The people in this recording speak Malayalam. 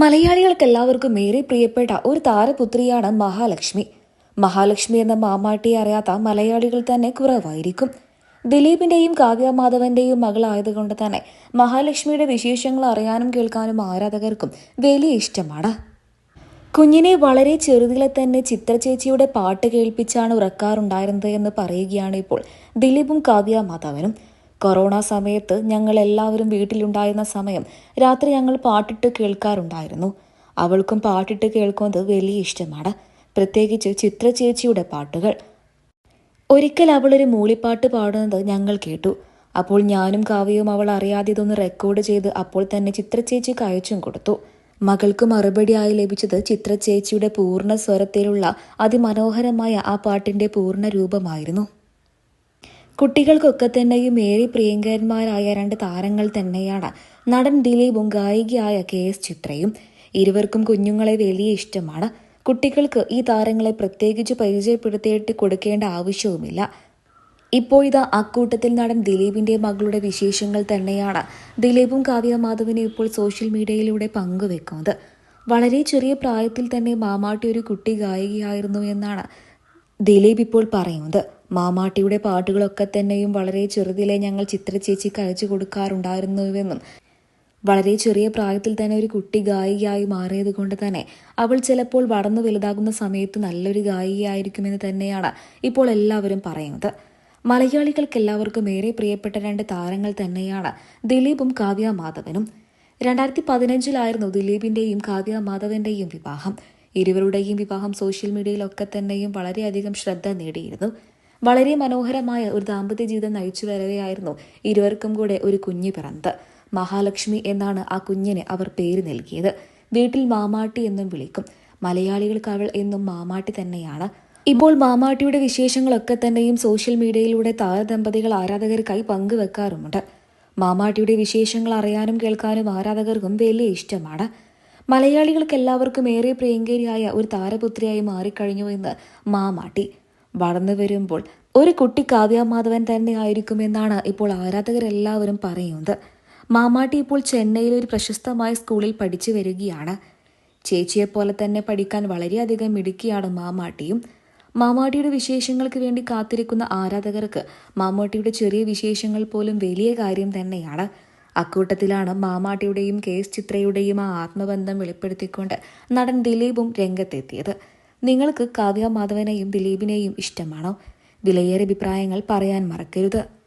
മലയാളികൾക്ക് എല്ലാവർക്കും ഏറെ പ്രിയപ്പെട്ട ഒരു താരപുത്രിയാണ് മഹാലക്ഷ്മി. മഹാലക്ഷ്മി എന്ന മാമാട്ടിയെ അറിയാത്ത മലയാളികൾ തന്നെ കുറവായിരിക്കും. ദിലീപിന്റെയും കാവ്യ മാധവന്റെയും മകളായതുകൊണ്ട് തന്നെ മഹാലക്ഷ്മിയുടെ വിശേഷങ്ങൾ അറിയാനും കേൾക്കാനും ആരാധകർക്കും വലിയ ഇഷ്ടമാണ്. കുഞ്ഞിനെ വളരെ ചെറുതിലെ തന്നെ ചിത്രചേച്ചിയുടെ പാട്ട് കേൾപ്പിച്ചാണ് ഉറക്കാറുണ്ടായിരുന്നത് എന്ന് പറയുകയാണ് ഇപ്പോൾ ദിലീപും കാവ്യ മാധവനും കൊറോണ സമയത്ത് ഞങ്ങൾ എല്ലാവരും വീട്ടിലുണ്ടായിരുന്ന സമയം രാത്രി ഞങ്ങൾ പാട്ടിട്ട് കേൾക്കാറുണ്ടായിരുന്നു. അവൾക്കും പാട്ടിട്ട് കേൾക്കുന്നത് വലിയ ഇഷ്ടമാണ്. പ്രത്യേകിച്ച് ചിത്ര ചേച്ചിയുടെ പാട്ടുകൾ. ഒരിക്കൽ അവളൊരു മൂളിപ്പാട്ട് പാടുന്നത് ഞങ്ങൾ കേട്ടു. അപ്പോൾ ഞാനും കാവ്യവും അവൾ അറിയാതെ ഇതൊന്ന് റെക്കോർഡ് ചെയ്ത് അപ്പോൾ തന്നെ ചിത്രചേച്ചിക്ക് അയച്ചും കൊടുത്തു. മകൾക്ക് മറുപടിയായി ലഭിച്ചത് ചിത്രചേച്ചിയുടെ പൂർണ സ്വരത്തിലുള്ള അതിമനോഹരമായ ആ പാട്ടിന്റെ പൂർണ രൂപമായിരുന്നു. കുട്ടികൾക്കൊക്കെ തന്നെയും ഏറെ പ്രിയങ്കരന്മാരായ രണ്ട് താരങ്ങൾ തന്നെയാണ് നടൻ ദിലീപും ഗായികയായ കെ എസ് ചിത്രയും. ഇരുവർക്കും കുഞ്ഞുങ്ങളെ വലിയ ഇഷ്ടമാണ്. കുട്ടികൾക്ക് ഈ താരങ്ങളെ പ്രത്യേകിച്ച് പരിചയപ്പെടുത്തിയിട്ട് കൊടുക്കേണ്ട ആവശ്യവുമില്ല. ഇപ്പോഴിതാ അക്കൂട്ടത്തിൽ നടൻ ദിലീപിന്റെ മകളുടെ വിശേഷങ്ങൾ തന്നെയാണ് ദിലീപും കാവ്യ മാധവനും ഇപ്പോൾ സോഷ്യൽ മീഡിയയിലൂടെ പങ്കുവെക്കുന്നത്. വളരെ ചെറിയ പ്രായത്തിൽ തന്നെ മാമാട്ടി ഒരു കുട്ടി ഗായികയായിരുന്നു എന്നാണ് ദിലീപ് ഇപ്പോൾ പറയുന്നത്. മാമാട്ടിയുടെ പാട്ടുകളൊക്കെ തന്നെയും വളരെ ചെറുതിലെ ഞങ്ങൾ ചിത്രചേച്ചിക്ക് അയച്ചു കൊടുക്കാറുണ്ടായിരുന്നുവെന്നും വളരെ ചെറിയ പ്രായത്തിൽ തന്നെ ഒരു കുട്ടി ഗായികയായി മാറിയത് കൊണ്ട് തന്നെ അവൾ ചിലപ്പോൾ വളർന്നു വലുതാകുന്ന സമയത്ത് നല്ലൊരു ഗായികയായിരിക്കുമെന്ന് തന്നെയാണ് ഇപ്പോൾ എല്ലാവരും പറയുന്നത്. മലയാളികൾക്ക് എല്ലാവർക്കും ഏറെ പ്രിയപ്പെട്ട രണ്ട് താരങ്ങൾ തന്നെയാണ് ദിലീപും കാവ്യ മാധവനും. രണ്ടായിരത്തി പതിനഞ്ചിലായിരുന്നു ദിലീപിന്റെയും കാവ്യ മാധവന്റെയും വിവാഹം. ഇരുവരുടെയും വിവാഹം സോഷ്യൽ മീഡിയയിലൊക്കെ തന്നെയും വളരെയധികം ശ്രദ്ധ നേടിയിരുന്നു. വളരെ മനോഹരമായ ഒരു ദാമ്പത്യ ജീവിതം നയിച്ചു വരവെയായിരുന്നു ഇരുവർക്കും കൂടെ ഒരു കുഞ്ഞ് പിറന്നത് മഹാലക്ഷ്മി എന്നാണ് ആ കുഞ്ഞിന് അവർ പേര് നൽകിയത്. വീട്ടിൽ മാമാട്ടി എന്നും വിളിക്കും. മലയാളികൾക്ക് അവൾ എന്നും മാമാട്ടി തന്നെയാണ്. ഇപ്പോൾ മാമാട്ടിയുടെ വിശേഷങ്ങളൊക്കെ തന്നെയും സോഷ്യൽ മീഡിയയിലൂടെ താരദമ്പതികൾ ആരാധകർക്കായി പങ്കുവെക്കാറുമുണ്ട്. മാമാട്ടിയുടെ വിശേഷങ്ങൾ അറിയാനും കേൾക്കാനും ആരാധകർക്കും വലിയ ഇഷ്ടമാണ്. മലയാളികൾക്ക് എല്ലാവർക്കും ഏറെ പ്രിയങ്കരിയായ ഒരു താരപുത്രിയായി മാറിക്കഴിഞ്ഞു എന്ന് മാമാട്ടി. വളർന്നു വരുമ്പോൾ ഒരു കുട്ടി കാവ്യമാധവൻ തന്നെ ആയിരിക്കുമെന്നാണ് ഇപ്പോൾ ആരാധകരെല്ലാവരും പറയുന്നത്. മാമാട്ടി ഇപ്പോൾ ചെന്നൈയിലെ ഒരു പ്രശസ്തമായ സ്കൂളിൽ പഠിച്ചു വരികയാണ്. ചേച്ചിയെപ്പോലെ തന്നെ പഠിക്കാൻ വളരെയധികം മിടുക്കിയാണ് മാമാട്ടിയും. മാമാട്ടിയുടെ വിശേഷങ്ങൾക്ക് വേണ്ടി കാത്തിരിക്കുന്ന ആരാധകർക്ക് മാമാട്ടിയുടെ ചെറിയ വിശേഷങ്ങൾ പോലും വലിയ കാര്യം തന്നെയാണ്. അക്കൂട്ടത്തിലാണ് മാമാട്ടിയുടെയും കെ എസ് ചിത്രയുടെയും ആ ആത്മബന്ധം വെളിപ്പെടുത്തിക്കൊണ്ട് നടൻ ദിലീപും രംഗത്തെത്തിയത്. നിങ്ങൾക്ക് കാവ്യ മാധവനെയും ദിലീപിനെയും ഇഷ്ടമാണോ? വിലയേറെ അഭിപ്രായങ്ങൾ പറയാൻ മറക്കരുത്.